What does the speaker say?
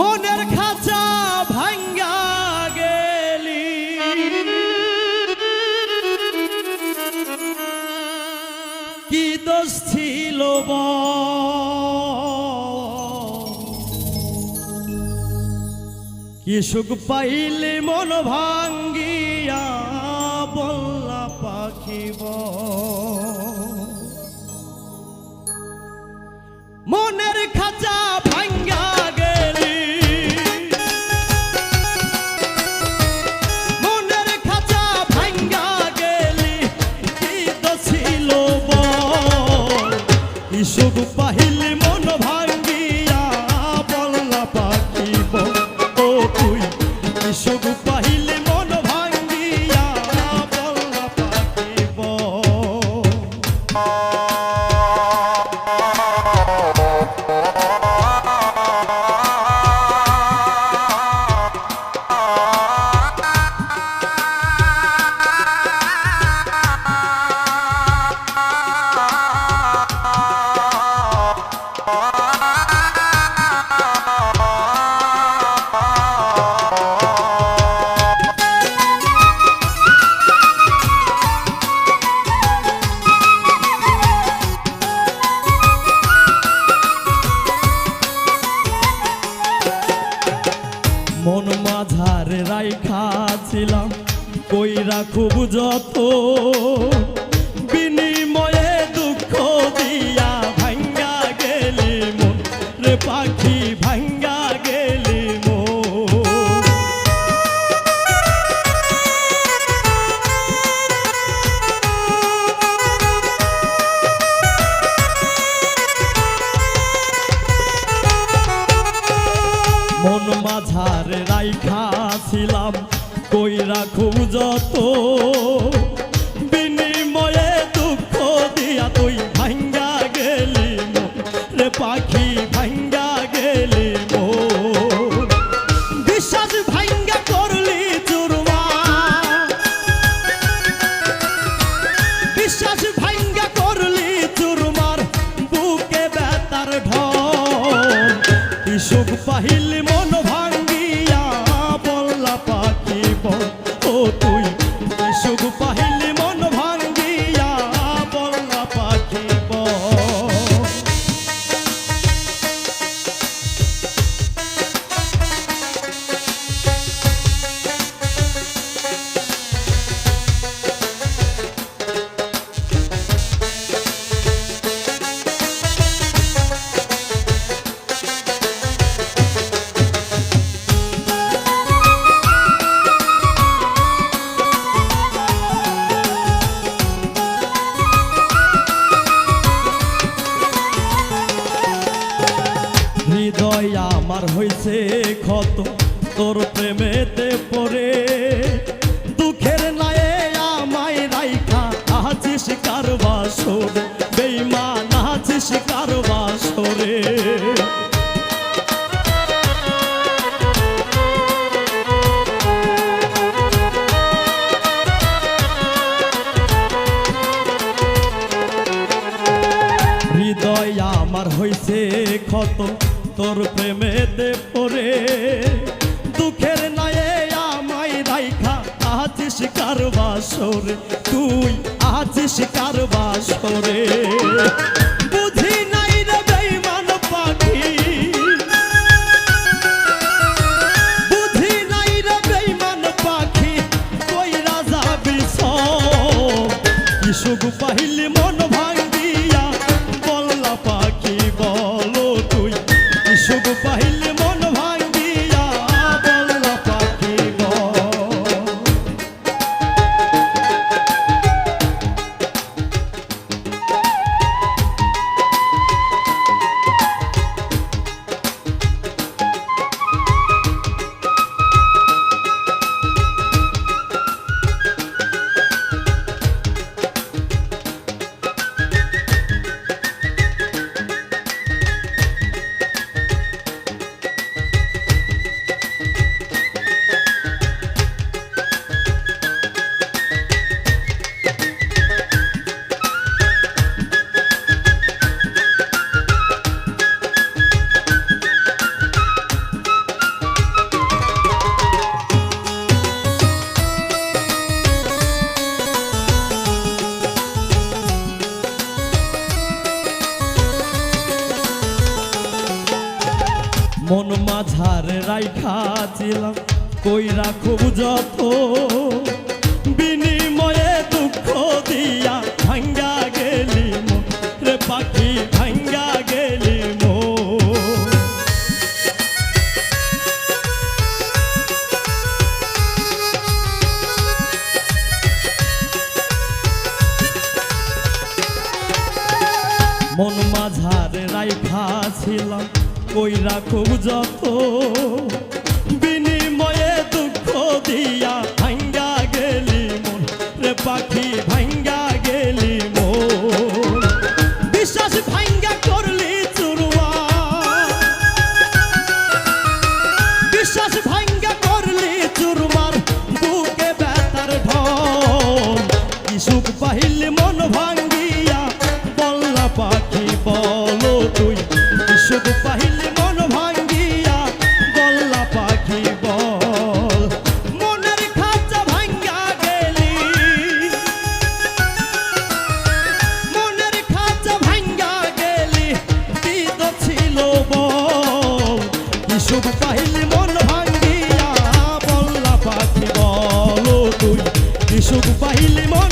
মনের খাঁচা ভাঙ্গা গেলি কি দোষ ছিল? কি সুখ পাইলে মন ভাঙ্গিয়া বল্লা পাখিব মনের খাঁচা কি সুখ পাহিলি মাঝারে রাইখা ছিলাম কইরা খুব যত। বিনিময়ে দুঃখ দিয়া ভাঙ্গা গেলি মন রে পাখি ভাঙ্গা গেলি মন মাঝারে রাইখা বিনিময়ে দুঃখ দিয়া তুই ভাঙ্গা গেলি রে পাখি ভাঙ্গা গেলি বিশ্বাস ভাঙ্গা করলি চুরমা। বিশ্বাস ভাঙ্গা করলি চুরমার বুকে বেতার ঢল। কি সুখ পাহিলি মন কি সুখ হৃদয় আমার হইছে ক্ষত। তোর প্রেমেতে পড়ে দুঃখের নায়ে আমায় রাইখা। আছিস কারবাসর বেইমান আছিস কারবাসরে হৃদয় আমার হইছে ক্ষত। তোর প্রেমেতে পড়ে। দুঃখের নায়ে আমায় রাইখা আছিস কারবাসর তুই আছিস কারবাসরে বুঝি নাই রে পাখি। নাই পাখি কি সুখ পাহিলি মন মন মাঝার রাইখা ছিলাম। কইরা খুব যত বিনিময়ে দুঃখ দিয়া ভাঙ্গা গেলি রে পাখি, ভাঙ্গা গেলি মন মাঝার রাইখা ছিলাম রাখো যত বিনিময়ে দুঃখ দিয়া ভাঙ্গা গেলি মন, রে পাখি ভাঙ্গা গেলি মন। বিশ্বাস ভাঙ্গা করলি চুরুয়া। বিশ্বাস ভাঙ্গা পাহিলি মন ভাঙ্গিয়া বল্লা পাখি বলো তুই। কিশোর পাহিলি মন